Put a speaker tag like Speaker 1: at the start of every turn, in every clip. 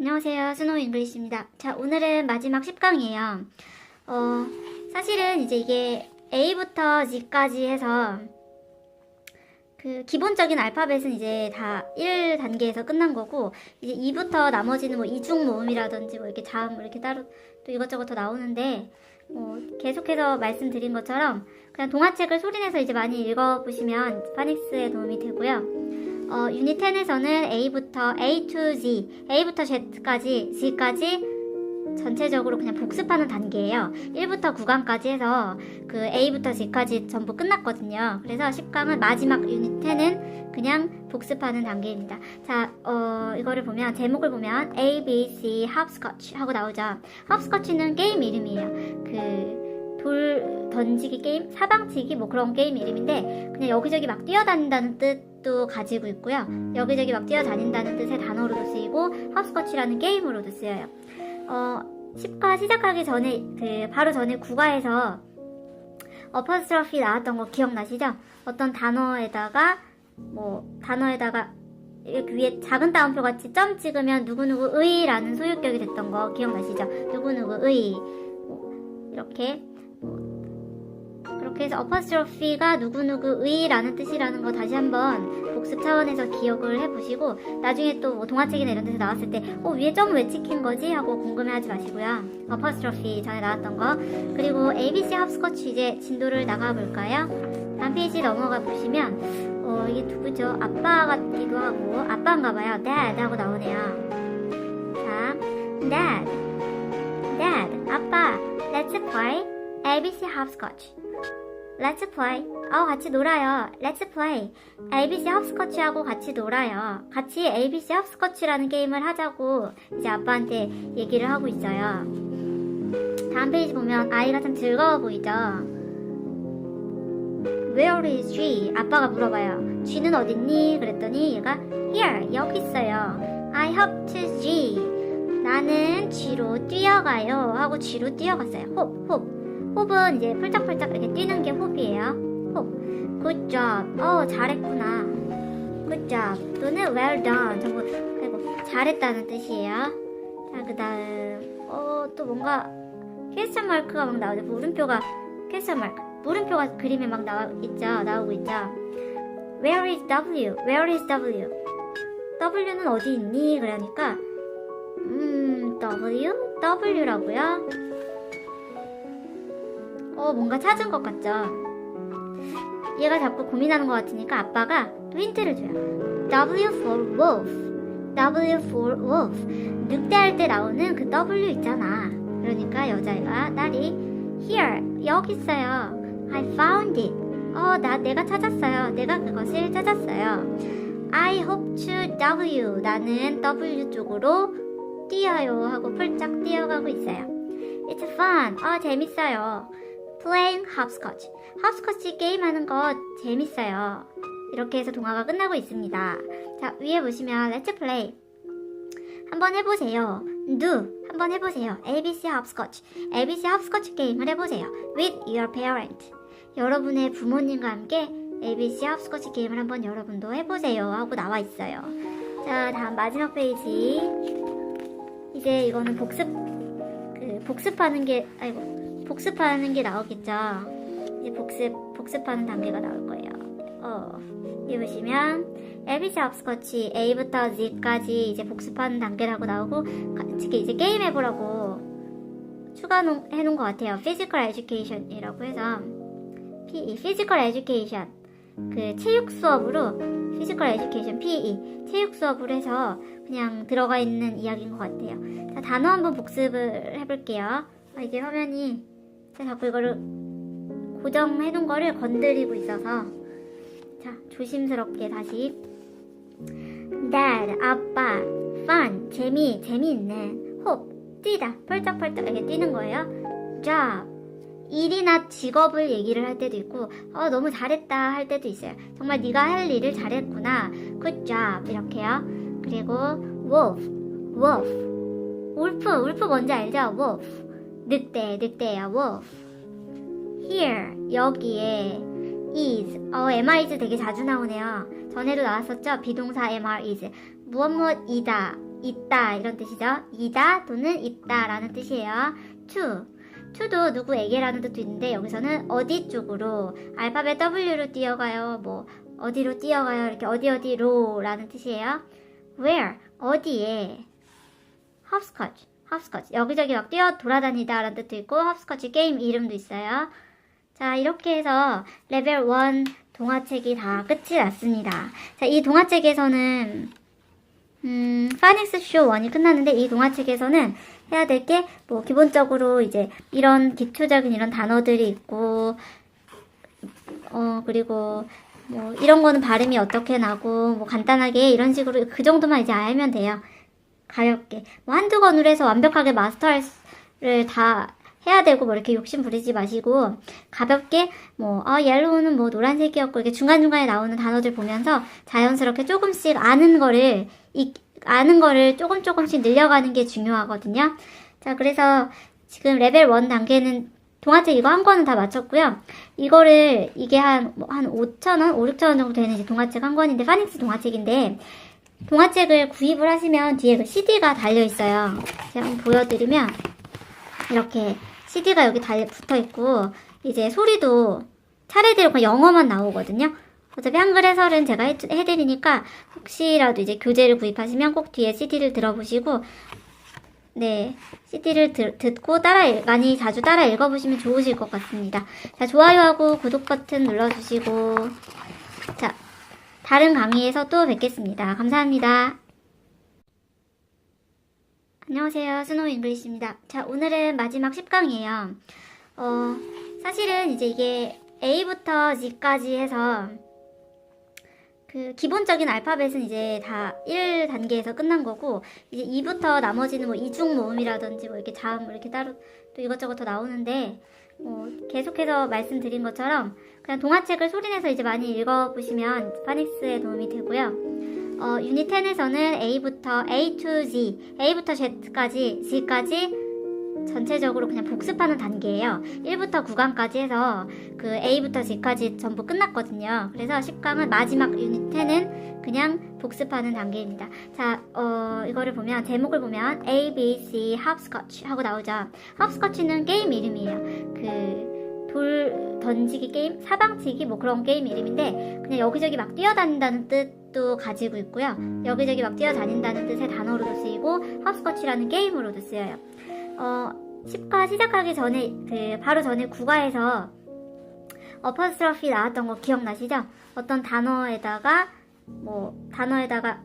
Speaker 1: 안녕하세요. 스노우 잉글리시입니다. 자, 오늘은 마지막 10강이에요. 어, 사실은 이제 이게 A부터 G까지 해서 그 기본적인 알파벳은 이제 다 1단계에서 끝난 거고 이제 2부터 나머지는 뭐 이중 모음이라든지 뭐 이렇게 자음 뭐 이렇게 따로 또 이것저것 더 나오는데 뭐 계속해서 말씀드린 것처럼 그냥 동화책을 소리내서 이제 많이 읽어보시면 파닉스에 도움이 되고요. 어, 유닛 10에서는 A부터 A to Z, A부터 Z까지, Z까지 전체적으로 그냥 복습하는 단계예요. 1부터 9강까지 해서 그 A부터 Z까지 전부 끝났거든요. 그래서 10강은 마지막 유닛 10은 그냥 복습하는 단계입니다. 자, 어, 이거를 보면 제목을 보면 A, B, C, Hopscotch 하고 나오죠. Hopscotch는 게임 이름이에요. 그 돌 던지기 게임, 사방치기 뭐 그런 게임 이름인데 그냥 여기저기 막 뛰어다닌다는 뜻 도 가지고 있고요. 여기저기 막 뛰어다닌다는 뜻의 단어로도 쓰이고 홉스커치라는 게임으로도 쓰여요. 어, 10과 시작하기 전에 그 바로 전에 국가에서 어퍼스트러피 나왔던 거 기억나시죠? 어떤 단어에다가 뭐 단어에다가 이렇게 위에 작은 따옴표 같이 점 찍으면 누구누구 의라는 소유격이 됐던 거 기억나시죠? 누구누구 의뭐 이렇게 해서 어퍼스트로피가 누구누구의 라는 뜻이라는 거 다시 한번 복습 차원에서 기억을 해보시고 나중에 또 뭐 동화책이나 이런 데서 나왔을 때 어, 위에 점을 왜 찍힌 거지? 하고 궁금해하지 마시고요. 어퍼스트로피 전에 나왔던 거 그리고 ABC 합스커치 이제 진도를 나가볼까요? 다음 페이지 넘어가 보시면 어, 이게 누구죠? 아빠 같기도 하고 아빠인가 봐요. Dad 하고 나오네요. 자, Dad, Dad, 아빠, Let's play ABC hopscotch. Let's play. 어, 같이 놀아요. Let's play. ABC hopscotch하고 같이 놀아요. 같이 ABC hopscotch라는 게임을 하자고 이제 아빠한테 얘기를 하고 있어요. 다음 페이지 보면 아이가 참 즐거워 보이죠? Where is G? 아빠가 물어봐요. G는 어딨니? 그랬더니 얘가 Here, 여기 있어요. I hop to G. 나는 G로 뛰어가요. 하고 G로 뛰어갔어요. 홉, 홉. 홉은 이제 펄짝펄짝 이렇게 뛰는 게 홉이에요. 홉. Good job. 어, 잘했구나. Good job. 또는 well done. 전부, 그리고 잘했다는 뜻이에요. 자, 그 다음, 어, 또 뭔가, 퀘스천 마크가 막 나오죠. 물음표가, 퀘스천 마크. 물음표가 그림에 막 나와 있죠. 나오고 있죠. Where is W? Where is W? W는 어디 있니? 그러니까, 음, W? W라고요? 어, 뭔가 찾은 것 같죠? 얘가 자꾸 고민하는 것 같으니까 아빠가 또 힌트를 줘요. W for wolf. W for wolf. 늑대할 때 나오는 그 W 있잖아. 그러니까 여자애가 딸이 here 여기 있어요. I found it. 어, 나 내가 찾았어요. 내가 그것을 찾았어요. I hope to W. 나는 W 쪽으로 뛰어요 하고 펄짝 뛰어가고 있어요. It's fun. 어, 재밌어요. Playing hopscotch. hopscotch 게임하는 거 재밌어요. 이렇게 해서 동화가 끝나고 있습니다. 자, 위에 보시면 Let's play. 한번 해보세요. Do. 한번 해보세요. ABC hopscotch. ABC hopscotch 게임을 해보세요. With your parent. 여러분의 부모님과 함께 ABC hopscotch 게임을 한번 여러분도 해보세요. 하고 나와 있어요. 자, 다음 마지막 페이지. 이제 이거는 복습, 그, 복습하는 게, 아이고, 복습하는 게 나오겠죠. 이제 복습, 복습하는 단계가 나올 거예요. 어, 여기 보시면, ABC 합스커치 A부터 Z까지 이제 복습하는 단계라고 나오고, 같이 이제 게임 해보라고 추가해 놓은 것 같아요. Physical Education이라고 해서, PE, Physical Education. 그 체육 수업으로, Physical Education, PE. 체육 수업으로 해서 그냥 들어가 있는 이야기인 것 같아요. 자, 단어 한번 복습을 해볼게요. 아, 이게 화면이 제가 자꾸 이거를 고정해 놓은 거를 건드리고 있어서 자 조심스럽게 다시. Dad 아빠 fun 재미 재미있는 hope 뛰다 펄짝펄짝 이렇게 뛰는 거예요. job 일이나 직업을 얘기를 할 때도 있고 어 너무 잘했다 할 때도 있어요. 정말 네가 할 일을 잘했구나. good job 이렇게요. 그리고 wolf wolf. 울프 울프 뭔지 알죠? wolf 늑대 늑대야 wolf here 여기에 is 어 MR is 되게 자주 나오네요 전에도 나왔었죠 비동사 MR is 무엇 무엇이다 있다 이런 뜻이죠. 이다 또는 있다라는 뜻이에요. to. to도 누구에게라는 뜻도 있는데 여기서는 어디 쪽으로 알파벳 W로 뛰어가요. 뭐 어디로 뛰어가요. 이렇게 어디 어디로라는 뜻이에요. where 어디에 hopscotch hopscotch 여기저기 막 뛰어 돌아다니다 라는 뜻도 있고 hopscotch 게임 이름도 있어요. 자 이렇게 해서 레벨 1 동화책이 다 끝이 났습니다. 자 이 동화책에서는 음, 파닉스 쇼 1이 끝났는데 이 동화책에서는 해야 될 게 뭐 기본적으로 이제 이런 기초적인 이런 단어들이 있고 어 그리고 뭐 이런 거는 발음이 어떻게 나고 뭐 간단하게 이런 식으로 그 정도만 이제 알면 돼요. 가볍게 뭐 한두 권으로 해서 완벽하게 마스터를 다 해야 되고 뭐 이렇게 욕심 부리지 마시고 가볍게 뭐아 옐로우는 뭐 노란색이었고 이렇게 중간중간에 나오는 단어들 보면서 자연스럽게 조금씩 아는 거를 이, 아는 거를 조금 조금씩 늘려가는 게 중요하거든요. 자 그래서 지금 레벨 1 단계는 동화책 이거 한 권은 다 마쳤고요. 이거를 이게 한, 뭐, 한 5,000원, 5, 6,000원 정도 되는 이제 동화책 한 권인데, 파닉스 동화책인데, 동화책을 구입을 하시면 뒤에 그 CD가 달려 있어요. 제가 한번 보여드리면, 이렇게 CD가 여기 달려 붙어 있고, 이제 소리도 차례대로 그냥 영어만 나오거든요. 어차피 한글 해설은 제가 해, 해드리니까, 혹시라도 이제 교재를 구입하시면 꼭 뒤에 CD를 들어보시고, 네, CD를 들, 듣고 따라 읽- 많이 자주 따라 읽어보시면 좋으실 것 같습니다. 자, 좋아요하고 구독 버튼 눌러주시고, 자, 다른 강의에서 또 뵙겠습니다. 감사합니다. 안녕하세요. 스노우 잉글리시입니다. 자, 오늘은 마지막 10강이에요. 어, 사실은 이제 이게 A부터 G까지 해서 그 기본적인 알파벳은 이제 다 1단계에서 끝난 거고 이제 2부터 나머지는 뭐 이중 모음이라든지 뭐 이렇게 자음 뭐 이렇게 따로 또 이것저것 더 나오는데 뭐 계속해서 말씀드린 것처럼 그냥 동화책을 소리내서 이제 많이 읽어보시면 파닉스에 도움이 되고요. 어, 유닛 10에서는 A부터 A to Z, A부터 Z까지, G까지 전체적으로 그냥 복습하는 단계예요. 1부터 9강까지 해서 그 A부터 G까지 전부 끝났거든요. 그래서 10강은 마지막 유닛 10은 그냥 복습하는 단계입니다. 자, 어, 이거를 보면 제목을 보면 A, B, C, Hopscotch 하고 나오죠. Hopscotch는 게임 이름이에요. 그돌 던지기 게임, 사방치기 뭐 그런 게임 이름인데 그냥 여기저기 막 뛰어다닌다는 뜻도 가지고 있고요. 여기저기 막 뛰어다닌다는 뜻의 단어로도 쓰이고 헙스커치라는 게임으로도 쓰여요. 어, 10과 시작하기 전에 그 바로 전에 국가에서 어퍼스트러피 나왔던 거 기억나시죠? 어떤 단어에다가 뭐 단어에다가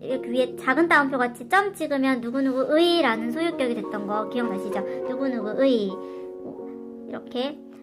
Speaker 1: 이렇게 위에 작은 따옴표 같이 점 찍으면 누구누구의라는 소유격이 됐던 거 기억나시죠? 누구누구의 뭐 이렇게 뭐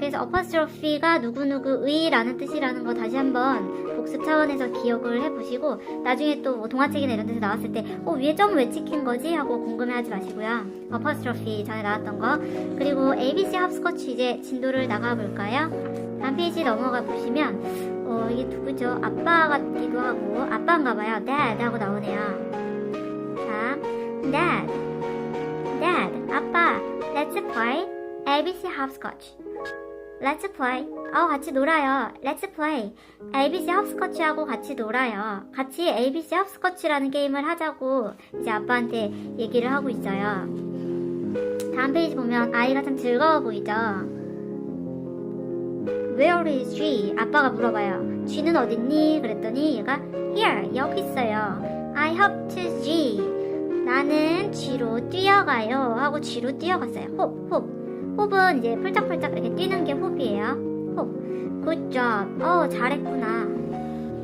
Speaker 1: 그렇게 해서 어퍼스트로피가 누구누구의 라는 뜻이라는 거 다시 한번 복습 차원에서 기억을 해보시고 나중에 또 뭐 동화책이나 이런 데서 나왔을 때 어, 위에 점을 왜 찍힌 거지? 하고 궁금해하지 마시고요. 어퍼스트로피 전에 나왔던 거 그리고 ABC 합스커치 이제 진도를 나가볼까요? 다음 페이지 넘어가 보시면 어, 이게 누구죠? 아빠 같기도 하고 아빠인가 봐요. Dad 하고 나오네요. 자, Dad, Dad, 아빠, Let's play ABC hopscotch. Let's play. 어, 같이 놀아요. Let's play. ABC hopscotch하고 같이 놀아요. 같이 ABC hopscotch라는 게임을 하자고 이제 아빠한테 얘기를 하고 있어요. 다음 페이지 보면 아이가 참 즐거워 보이죠? Where is G? 아빠가 물어봐요. G는 어딨니? 그랬더니 얘가 Here, 여기 있어요. I hop to G. 나는 G로 뛰어가요. 하고 G로 뛰어갔어요. 홉, 홉. 홉은 이제 펄짝펄짝 이렇게 뛰는 게 홉이에요. 홉. Good job. 어, 잘했구나.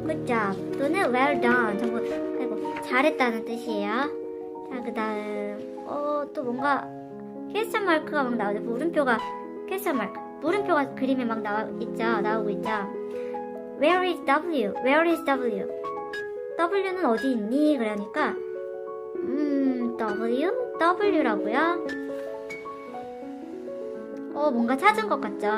Speaker 1: Good job. 또는 well done. 전부, 아이고, 잘했다는 뜻이에요. 자, 그 다음, 어, 또 뭔가, 퀘스천 마크가 막 나오죠. 물음표가, 퀘스천 마크. 물음표가 그림에 막 나와 있죠. 나오고 있죠. Where is W? Where is W? W는 어디 있니? 그러니까, 음, W? W라고요? 어, 뭔가 찾은 것 같죠?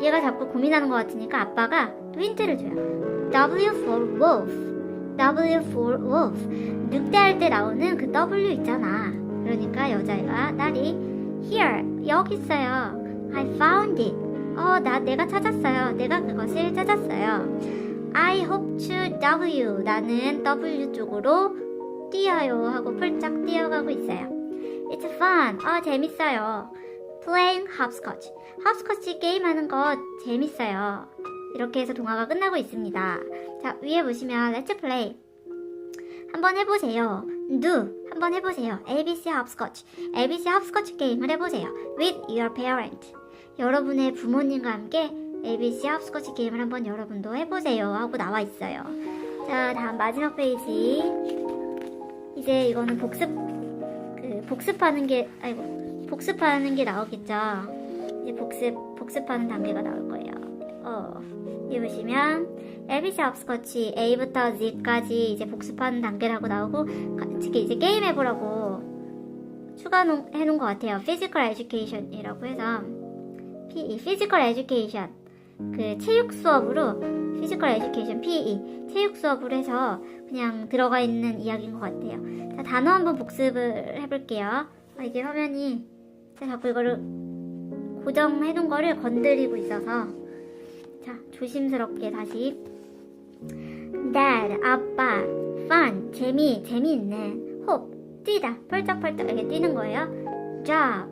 Speaker 1: 얘가 자꾸 고민하는 것 같으니까 아빠가 또 힌트를 줘요. W for wolf. W for wolf. 늑대할 때 나오는 그 W 있잖아. 그러니까 여자애가 딸이 here 여기 있어요. I found it. 어, 나 내가 찾았어요. 내가 그것을 찾았어요. I hope to W. 나는 W 쪽으로 뛰어요. 하고 펄쩍 뛰어가고 있어요. It's fun. 아, 재밌어요. Playing hopscotch. hopscotch 게임하는 거 재밌어요. 이렇게 해서 동화가 끝나고 있습니다. 자, 위에 보시면 Let's play. 한번 해보세요. Do. 한번 해보세요. ABC hopscotch. ABC hopscotch 게임을 해보세요. With your parent. 여러분의 부모님과 함께 ABC hopscotch 게임을 한번 여러분도 해보세요. 하고 나와 있어요. 자, 다음 마지막 페이지. 이제 이거는 복습, 그, 복습하는 게, 아이고, 복습하는 게 나오겠죠. 이제 복습, 복습하는 단계가 나올 거예요. 어, 여기 보시면, ABC hopscotch A부터 Z까지 이제 복습하는 단계라고 나오고, 특히 이제 게임 해보라고 추가해 놓은 것 같아요. Physical Education이라고 해서, PE, Physical Education. 그 체육 수업으로 Physical Education, PE, 체육 수업으로 해서 그냥 들어가 있는 이야기인 것 같아요. 자, 단어 한번 복습을 해볼게요. 아, 이게 화면이 제가 자꾸 이거를 고정해둔 거를 건드리고 있어서 자, 조심스럽게 다시 Dad, 아빠, fun, 재미, 재미있는 hope, 뛰다, 펄쩍펄쩍 이렇게 뛰는 거예요. job,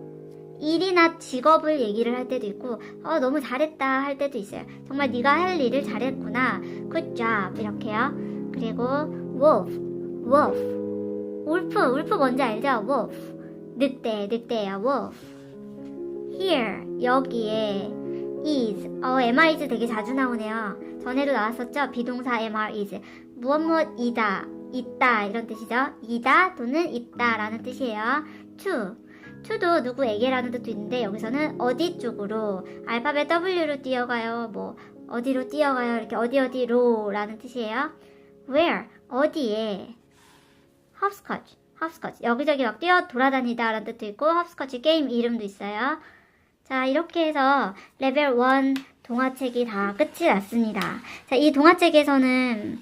Speaker 1: 일이나 직업을 얘기를 할 때도 있고 어, 너무 잘했다 할 때도 있어요. 정말 네가 할 일을 잘했구나. good job 이렇게요. 그리고 wolf, wolf, 울프, 울프 뭔지 알죠? wolf, 늑대, 늑대예요. wolf. here 여기에 is, 어, MIs 되게 자주 나오네요. 전에도 나왔었죠? 비동사 MR is. 무엇 무엇이다, 있다 이런 뜻이죠. 이다 또는 있다라는 뜻이에요. to. to도 누구에게라는 뜻도 있는데 여기서는 어디 쪽으로 알파벳 W로 뛰어가요. 뭐 어디로 뛰어가요. 이렇게 어디 어디로라는 뜻이에요. where 어디에 hopscotch hopscotch 여기저기 막 뛰어 돌아다니다 라는 뜻도 있고 hopscotch 게임 이름도 있어요. 자 이렇게 해서 레벨 1 동화책이 다 끝이 났습니다. 자 이 동화책에서는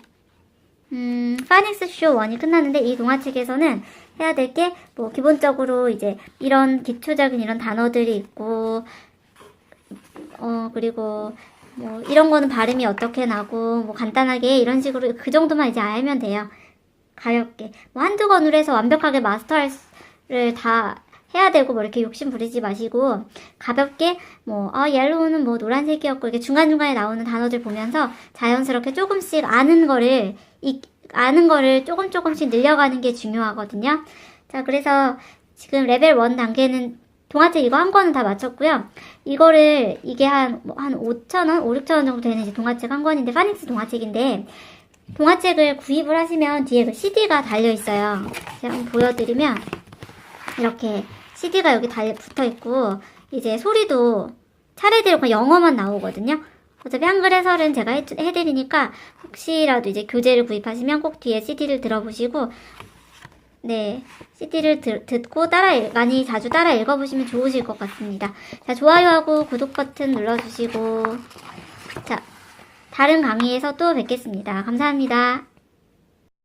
Speaker 1: 음, 파닉스 쇼 1이 끝났는데 이 동화책에서는 해야 될 게 뭐 기본적으로 이제 이런 기초적인 이런 단어들이 있고 어 그리고 뭐 이런 거는 발음이 어떻게 나고 뭐 간단하게 이런 식으로 그 정도만 이제 알면 돼요. 가볍게 뭐 한두 권으로 해서 완벽하게 마스터를 다 해야 되고 뭐 이렇게 욕심 부리지 마시고 가볍게 뭐아 옐로우는 뭐 노란색이었고 이렇게 중간중간에 나오는 단어들 보면서 자연스럽게 조금씩 아는 거를 이, 아는 거를 조금 조금씩 늘려가는 게 중요하거든요. 자 그래서 지금 레벨 1 단계는 동화책 이거 한 권은 다 마쳤고요. 이거를 이게 한, 뭐, 한 5,000원, 5, 6,000원 정도 되는 이제 동화책 한 권인데 파닉스 동화책인데 동화책을 구입을 하시면 뒤에 그 CD가 달려 있어요. 제가 한번 보여드리면 이렇게 CD가 여기 달 붙어 있고 이제 소리도 차례대로 그냥 영어만 나오거든요. 어차피 한글 해설은 제가 해, 해드리니까 혹시라도 이제 교재를 구입하시면 꼭 뒤에 CD를 들어보시고 네 CD를 들, 듣고 따라 읽- 많이 자주 따라 읽어보시면 좋으실 것 같습니다. 자 좋아요하고 구독 버튼 눌러주시고 자 다른 강의에서 또 뵙겠습니다. 감사합니다.